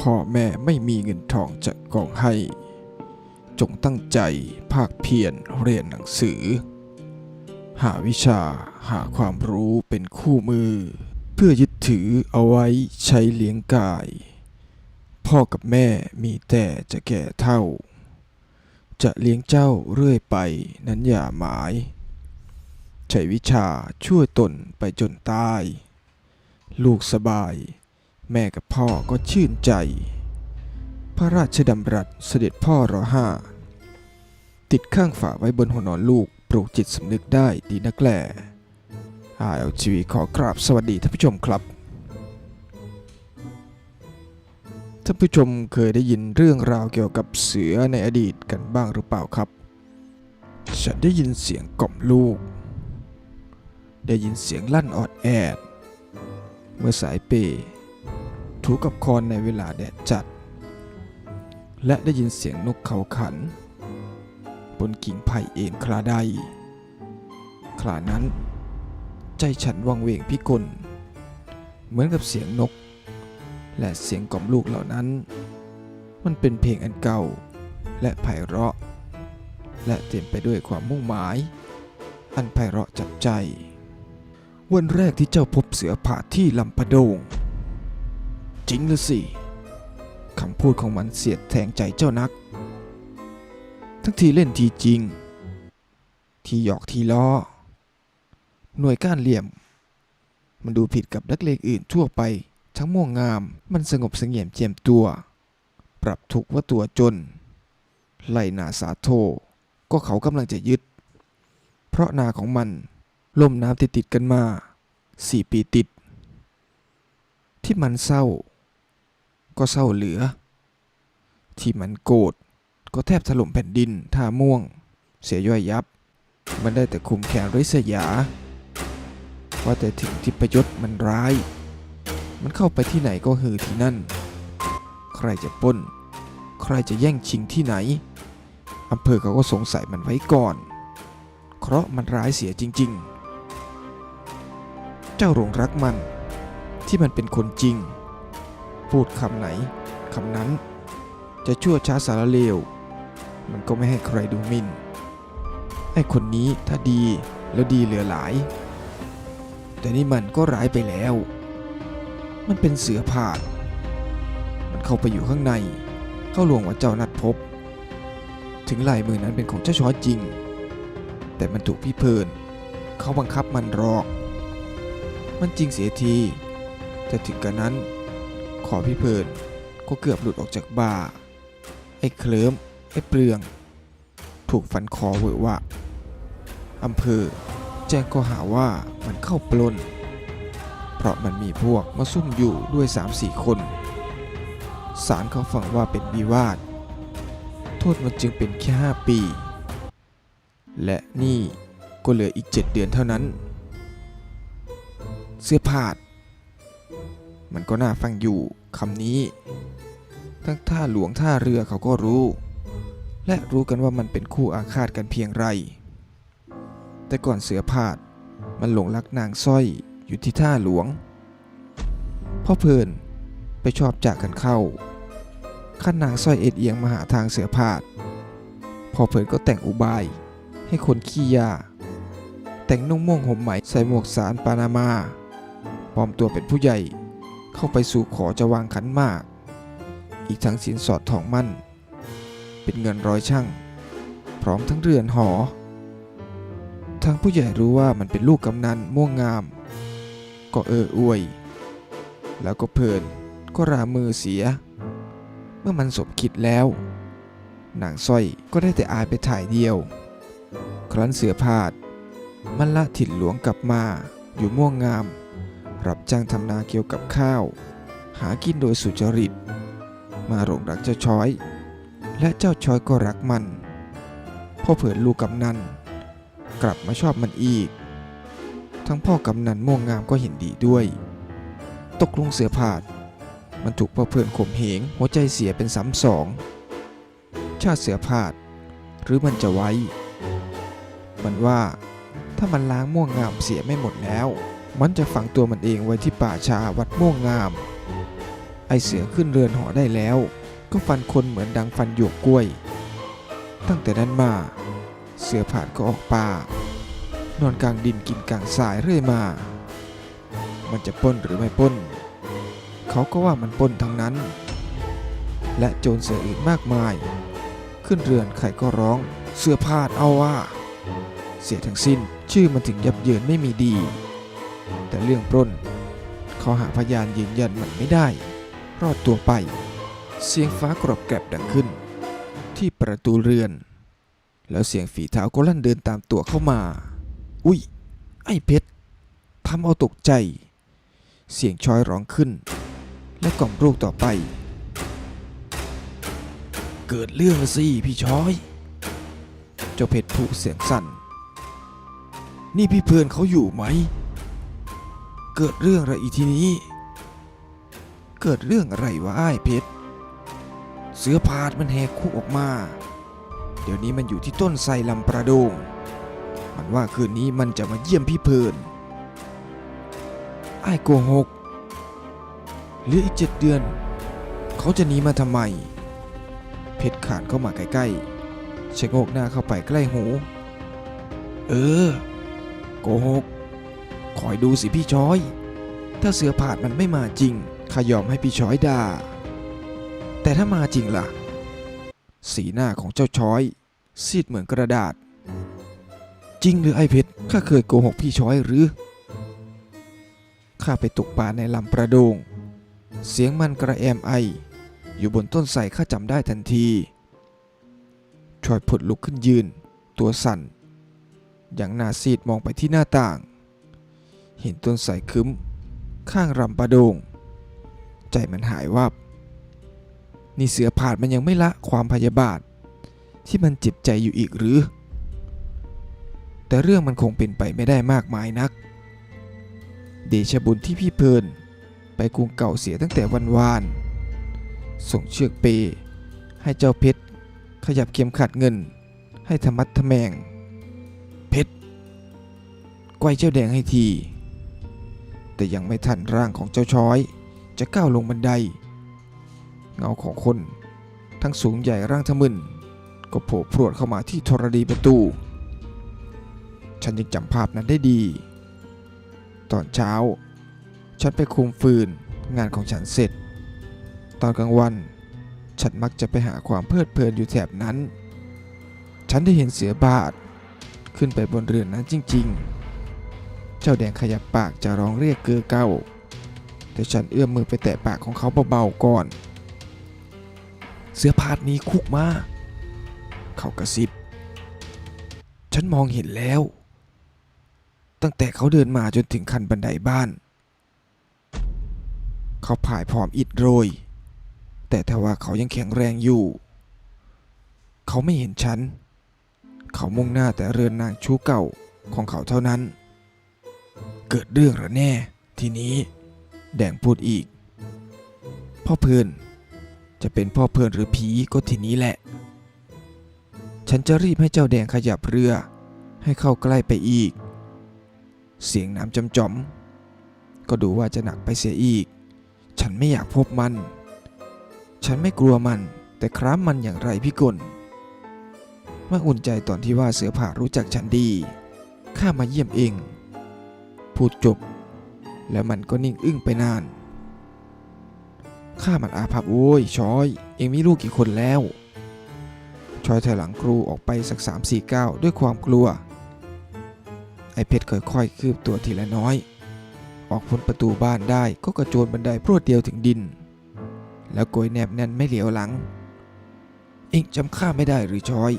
พ่อแม่ไม่มีเงินทองจะกองให้ จงตั้งใจภาคเพียรเรียนหนังสือ หาวิชาหาความรู้เป็นคู่มือ เพื่อยึดถือเอาไว้ใช้เลี้ยงกาย พ่อกับแม่มีแต่จะแก่เท่า จะเลี้ยงเจ้าเรื่อยไปนั้นอย่าหมายใช้วิชาช่วยตนไปจนตาย ลูกสบาย แม่กับพ่อก็ชื่นใจ พระราชดำรัสเสด็จพ่อรอห้า ติดข้างฝาไว้บนหัวนอนลูกปลูกจิตสำนึกได้ดีนักแหล่อายเอาชีวีขอกราบสวัสดีท่านผู้ชมครับ ท่านผู้ชมเคยได้ยินเรื่องราวเกี่ยวกับเสือในอดีตกันบ้างหรือเปล่าครับ ฉันได้ยินเสียงกล่อมลูก ได้ยินเสียงลั่นออดแอด เมื่อสายเปย์ ถูกับคอนในเวลาแดดจัด และได้ยินเสียงนกเขาขัน บนกิ่งไผ่เอ็นคลาใดคลานั้น ใจฉันวังเวงพิกล เหมือนกับเสียงนก และเสียงกล่อมลูกเหล่านั้น มันเป็นเพลงอันเก่า และไพเราะ และเต็มไปด้วยความมุ่งหมาย อันไพเราะจับใจ วันแรกที่เจ้าพบเสือผ่าที่ลำปะโดง จริงละสิคำพูดของมันเสียดแทงใจเจ้านัก ทั้งทีเล่นทีจริง ทีหยอกทีล้อ หน่วยก้านเหลี่ยม มันดูผิดกับนักเลงอื่นทั่วไปทั้งม่วงงามมันสงบสงี่ยมเจียมตัว ปรับทุกว่าตัวจน ไล่นาสาโท ก็เขากำลังจะยึด เพราะนาของมันล่มน้ำติดติดกันมาสี่ปีติด ที่มันเศร้า ก็เศร้าเหลือ ที่มันโกรธก็แทบถล่มแผ่นดินท่าม่วง เสียย่อยยับ มันได้แต่คุมแขนริษยา ว่าแต่ถึงที่ประยศมันร้าย มันเข้าไปที่ไหนก็หือที่นั่น ใครจะป้น ใครจะแย่งชิงที่ไหนอำเภอเขาก็สงสัยมันไว้ก่อน เพราะมันร้ายเสียจริง ๆ เจ้าหลงรักมันที่มันเป็นคนจริง พูดคำไหนคำนั้น จะชั่วช้าสารเลว มันก็ไม่ให้ใครดูหมิน่นไอ้คนนี้ถ้าดีแล้วดีเหลือหลาย แต่นี่มันก็ร้ายไปแล้ว มันเป็นเสือผาด มันเข้าไปอยู่ข้างใน เข้าหลวงว่าเจ้านัดพบ ถึงลายมือนั้นเป็นของเจ้าช้อยจริง แต่มันถูกพี่เพลิน เขาบังคับมันรอก มันจริงเสียที แต่ถึงกระนั้น อพี่เพลินก็เกือบหลุดออกจากบ่า ไอ้เคลิ้ม ไอ้เปลือง ถูกฟันคอเวอะวะอำเภอแจ้งข้อหาว่ามันเข้าปล้น เพราะมันมีพวกมาซุ่มอยู่ด้วย 3-4 คนศาลเขาฟังว่าเป็นวิวาท โทษมันจึงเป็นแค่ 5 ปี และนี่ก็เหลืออีก 7 เดือนเท่านั้น เสื้อผ้าดมันก็น่าฟังอยู่ คำนี้ ทั้งท่าหลวงท่าเรือเขาก็รู้ และรู้กันว่ามันเป็นคู่อาฆาตกันเพียงไร แต่ก่อนเสือผาดมันหลงรักนางสร้อยอยู่ที่ท่าหลวงพ่อเพลินไปชอบจากกันเข้าขั้นนางสร้อยเอ็ดเอียงมาหาทางเสือผาดพ่อเพลินก็แต่งอุบายให้คนขี้ยา แต่งนุ่งม่วงห่มไหมใส่หมวกสารปานามาปลอมตัวเป็นผู้ใหญ่ เข้าไปสู่ขอจะวางขันมาก อีกทั้งสินสอดทองมั่น เป็นเงินร้อยช่างพร้อมทั้งเรือนหอ ทางผู้ใหญ่รู้ว่ามันเป็นลูกกำนันม่วงงาม ก็เอออวย แล้วก็เพลินก็รามือเสีย เมื่อมันสมคิดแล้ว นางสร้อยก็ได้แต่อายไปถ่ายเดียว ครั้นเสือพาดมันละถิ่นหลวงกลับมาอยู่ม่วงงาม รับจ้างทำนาเกี่ยวกับข้าว หากินโดยสุจริต มาหลงรักเจ้าช้อย และเจ้าช้อยก็รักมันพ่อเผินลูกกำนันกลับมาชอบมันอีก ทั้งพ่อกำนันม่วงงามก็เห็นดีด้วย ตกลงเสือผาด มันถูกพ่อเพื่อนข่มเหงหัวใจเสียเป็นซ้ำสองชาติเสือผาด หรือมันจะไว้ มันว่าถ้ามันล้างม่วงงามเสียไม่หมดแล้ว มันจะฝังตัวมันเองไว้ที่ป่าชาวัดม่วงงาม ไอเสือขึ้นเรือนหอได้แล้ว ก็ฟันคนเหมือนดังฟันหยวกกล้วย ตั้งแต่นั้นมา เสือผ่านก็ออกป่า นอนกลางดินกินกลางสายเรื่อยมา มันจะป้นหรือไม่ป้น เขาก็ว่ามันป้นทั้งนั้น และโจรเสืออื่นมากมาย ขึ้นเรือนใครก็ร้องเสือพาดเอาว่า เสียทั้งสิ้นชื่อมันถึงยับเยินไม่มีดี แต่เรื่องปล้นเขาหาพยานยืนยันมันไม่ได้ รอดตัวไป เสียงฟ้ากรอบแกรบดังขึ้น ที่ประตูเรือน แล้วเสียงฝีเท้าก็ลั่นเดินตามตัวเข้ามา อุ้ย ไอ้เพชรทำเอาตกใจ เสียงชอยร้องขึ้น และกล่อมลูกต่อไป เกิดเรื่องสิพี่ชอย เจ้าเพชรผูกเสียงสั่น นี่พี่เพื่อนเขาอยู่ไหม เกิดเรื่องอะไรอีกทีนี้ เกิดเรื่องอะไรวะไอ้เพชร เสือพาดมันแหกคุกออกมา เดี๋ยวนี้มันอยู่ที่ต้นไทรลำประดง มันว่าคืนนี้มันจะมาเยี่ยมพี่เพลินไอ้โกหกเหลืออีกเจ็ดเดือน เขาจะหนีมาทำไม เพชรขานเข้ามาใกล้ๆชะโงกหน้าเข้าไปใกล้หู เออ โกหก คอยดูสิพี่ช้อย ถ้าเสือผาดมันไม่มาจริงข้ายอมให้พี่ช้อยด่า แต่ถ้ามาจริงล่ะ สีหน้าของเจ้าช้อย ซีดเหมือนกระดาษ จริงหรือไอ้เพชรข้าเคยโกหกพี่ช้อยหรือข้าไปตกปลาในลำประโดง เสียงมันกระแอมไอ อยู่บนต้นไทรข้าจำได้ทันทีชอยผุดลุกขึ้นยืน ตัวสั่น อย่างหน้าซีดมองไปที่หน้าต่าง เห็นต้นไทรคึ้ม ข้างรำปะโดง ใจมันหายวับ นี่เสือผาดมันยังไม่ละความพยาบาท ที่มันเจ็บใจอยู่อีกหรือ แต่เรื่องมันคงเป็นไปไม่ได้มากมายนัก เดชบุญที่พี่เพลิน ไปกรุงเก่าเสียตั้งแต่วันวาน ส่งเชือกเป ให้เจ้าเพชร ขยับเข็มขัดเงิน ให้ธรรมัดทแมงเพชรไกวเจ้าแดงให้ที แต่ยังไม่ทันร่างของเจ้าช้อย จะก้าวลงบันได เงาของคน ทั้งสูงใหญ่ร่างทะมึนก็โผล่พรวดเข้ามาที่ธรณีประตู ฉันยังจำภาพนั้นได้ดี ตอนเช้า ฉันไปคุมฟืนงานของฉันเสร็จ ตอนกลางวัน ฉันมักจะไปหาความเพลิดเพลินอยู่แถบนั้น ฉันได้เห็นเสือบาทขึ้นไปบนเรือนนั้นจริง ๆ เจ้าแดงขยับปากจะร้องเรียกเกือเก้า แต่ฉันเอื้อมมือไปแตะปากของเขาเบาๆก่อน เสื้อพานี้คุกมา เขากระซิบ ฉันมองเห็นแล้ว ตั้งแต่เขาเดินมาจนถึงคันบันไดบ้าน เขาผายผอมอิดโรย แต่ถ้าว่าเขายังแข็งแรงอยู่ เขาไม่เห็นฉัน เขามุ่งหน้าแต่เรือนนางชู้เก่าของเขาเท่านั้น เกิดเรื่องหรอแน่ ทีนี้ แดงพูดอีก พ่อเพื่อนจะเป็นพ่อเพื่อนหรือผีก็ทีนี้แหละ ฉันจะรีบให้เจ้าแดงขยับเรือ ให้เข้าใกล้ไปอีก เสียงน้ำจำจอมก็ดูว่าจะหนักไปเสียอีก ฉันไม่อยากพบมัน ฉันไม่กลัวมัน แต่คร้ามมันอย่างไรพี่กลมาอุ่นใจตอนที่ว่าเสือผ่ารู้จักฉันดี ข้ามาเยี่ยมเอง พูดจบ แล้วมันก็นิ่งอึ้งไปนาน ข้ามันอาภัพโอ้ยชอย เองมีลูกกี่คนแล้ว ชอยถอยหลังครูออกไปสักสามสี่ก้าวด้วยความกลัว ไอเพชรค่อยๆคืบตัวทีละน้อย ออกพ้นประตูบ้านได้ก็กระโจนบันไดพรวดเดียวถึงดิน แล้วโกยแนบแน่นไม่เหลียวหลัง เองจำข้าไม่ได้หรือชอย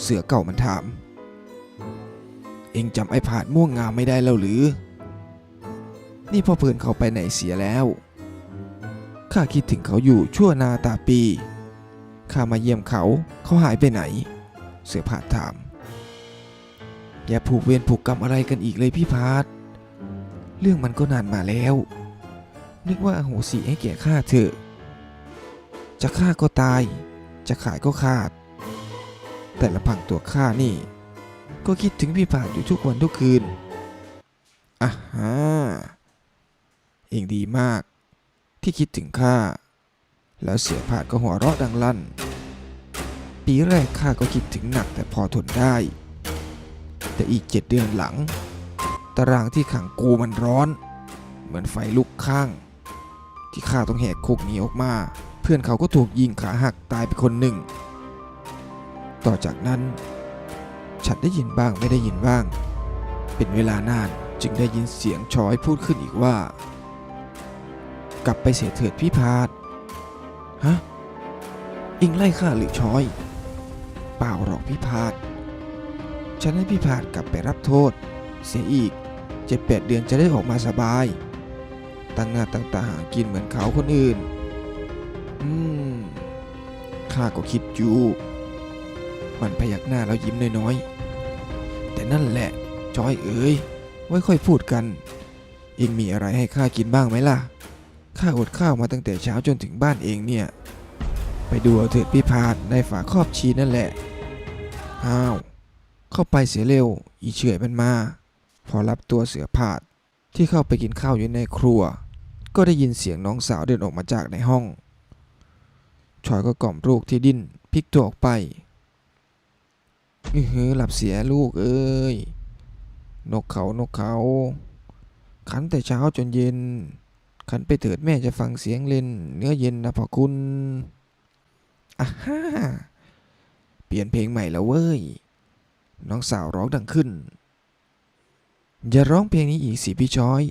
เสือเก่ามันถาม เองจำไอ้ผาดม่วงงามไม่ได้แล้วหรือ นี่พ่อเพื่อนเขาไปไหนเสียแล้ว ข้าคิดถึงเขาอยู่ชั่วนาตาปี ข้ามาเยี่ยมเขา เขาหายไปไหน เสือผาดถาม อย่าผูกเวรผูกกรรมอะไรกันอีกเลยพี่พาด เรื่องมันก็นานมาแล้ว นึกว่าอโหสิให้แก่ข้าเถอะ จะฆ่าก็ตาย จะขายก็ขาด แต่ละพังตัวข้านี่ ก็คิดถึงพี่ผาดอยู่ทุกวันทุกคืนอะฮะเองดีมาก ที่คิดถึงข้า แล้วเสือผาดก็หัวเราะดังลั่น ปีแรกข้าก็คิดถึงหนักแต่พอทนได้ แต่อีกเจ็ดเดือนหลัง ตารางที่ขังกูมันร้อน เหมือนไฟลุกข้าง ที่ข้าต้องแหกคุกหนีออกมา เพื่อนเขาก็ถูกยิงขาหักตายไปคนหนึ่ง ต่อจากนั้น ฉันได้ยินบ้างไม่ได้ยินบ้าง เป็นเวลานานจึงได้ยินเสียงชอยพูดขึ้นอีกว่า กลับไปเสียเถิดพี่พาดฮะอิงไล่ข้าหรือชอย เปล่าหรอกพี่พาดฉันให้พี่พาดกลับไปรับโทษ เสียอีกเจ็ดแปดเดือนจะได้ออกมาสบาย ตั้งหน้าตั้งตาหากินเหมือนเขาคนอื่น อืมข้าก็คิดอยู่ มันพยักหน้าแล้วยิ้มน้อยๆ แต่นั่นแหละ จอยเอ๋ย ไว้ค่อยพูดกัน เองมีอะไรให้ข้ากินบ้างไหมล่ะ ข้าอดข้าวมาตั้งแต่เช้าจนถึงบ้านเองเนี่ย ไปดูเอาเถิดพี่พาดในฝาครอบชีนั่นแหละ อ้าว เข้าไปเสียเร็ว อีเฉยมันมา พอรับตัวเสือผาดที่เข้าไปกินข้าวอยู่ในครัว ก็ได้ยินเสียงน้องสาวเดินออกมาจากในห้อง ชอยก็กล่อมลูกที่ดิ้นพลิกตัวออกไป อือหือหลับเสียลูกเอ้ย นกเขานกเขา ขันแต่เช้าจนเย็น ขันไปเถิดแม่จะฟังเสียงเล่น เนื้อเย็นนะพ่อคุณอะฮ่าเปลี่ยนเพลงใหม่แล้วเว้ย น้องสาวร้องดังขึ้น อย่าร้องเพลงนี้อีกสิพี่ช้อย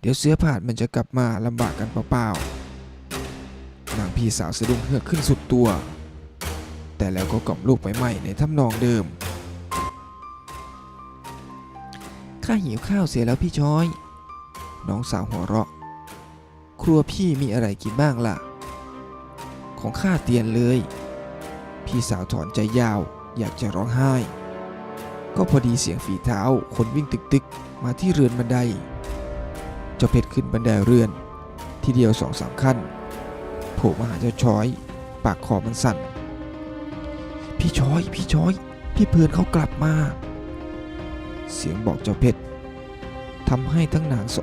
เดี๋ยวเสื้อผาดมันจะกลับมาลำบากกันเปล่าๆนางพี่สาวสะดุ้งเฮือกขึ้นสุดตัว แต่แล้วก็กล่อมลูกไปใหม่ในทำนองเดิม ข้าหิวข้าวเสียแล้วพี่ช้อย น้องสาวหัวเราะ ครัวพี่มีอะไรกินบ้างล่ะ ของข้าเตียนเลย พี่สาวถอนใจยาวอยากจะร้องไห้ ก็พอดีเสียงฝีเท้าคนวิ่งตึกๆ มาที่เรือนบันไดเจ้าเพชรขึ้นบันไดเรือน ทีเดียวสองสามขั้นโผล่มาหาเจ้าช้อย ปากคอมันสั่น พี่ช้อย พี่ช้อย พี่เพื่อนเขากลับมา เสียงบอกเจ้าเพชรทำให้ทั้งนางส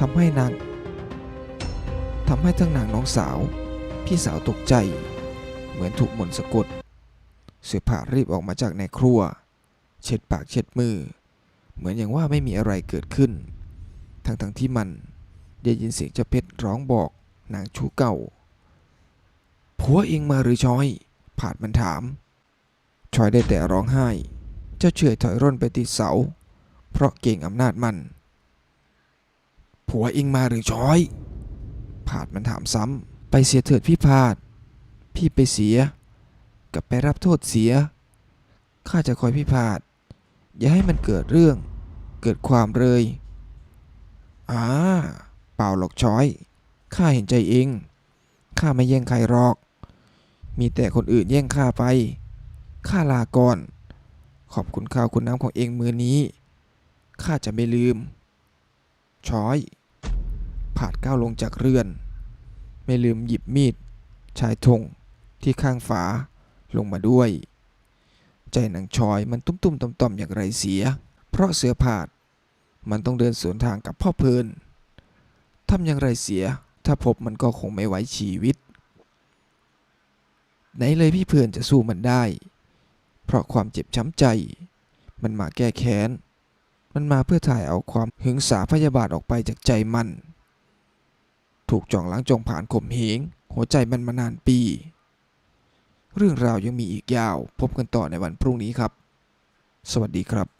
ทำให้นางทำให้ทั้งนางน้องสาว พี่สาวตกใจ เหมือนถูกมนต์สะกด เสือผ่ารีบออกมาจากในครัว เช็ดปากเช็ดมือ เหมือนอย่างว่าไม่มีอะไรเกิดขึ้น ทั้งทั้งๆที่มันได้ยินเสียงเจ้าเพชรร้องบอกนางชูเก่าผัวเองมาหรือชอย ผาดมันถาม ชอยได้แต่ร้องไห้ เจ้าเฉอยถอยร่นไปติดเสา เพราะเก่งอำนาจมัน ผัวเองมาหรือชอย ผาดมันถามซ้ำ ไปเสียเถิดพี่พาด พี่ไปเสียกับไปรับโทษเสีย ข้าจะคอยพี่พาด อย่าให้มันเกิดเรื่อง เกิดความเลยอ่าเปล่าหรอกช้อย ข้าเห็นใจเอง ข้าไม่แย่งใครหรอก มีแต่คนอื่นแย่งข้าไป ข้าลาก่อน ขอบคุณข้าวคุณน้ำของเองมือนี้ ข้าจะไม่ลืม ช้อย ผาดก้าวลงจากเรือน ไม่ลืมหยิบมีด ชายธงที่ข้างฝาลงมาด้วย ใจหนังชอยมันตุ้มๆต่อมๆอย่างไรเสีย เพราะเสือผาด มันต้องเดินสวนทางกับพ่อเพลินทำอย่างไรเสีย ถ้าพบมันก็คงไม่ไหวชีวิต ไหนเลยพี่เพลินจะสู้มันได้ เพราะความเจ็บช้ำใจ มันมาแก้แค้น มันมาเพื่อถ่ายเอาความหึงสาพยาบาทออกไปจากใจมัน ถูกจ่องล้างจองผ่านข่มเหงหัวใจมันมานานปี เรื่องราวยังมีอีกยาว พบกันต่อในวันพรุ่งนี้ครับ สวัสดีครับ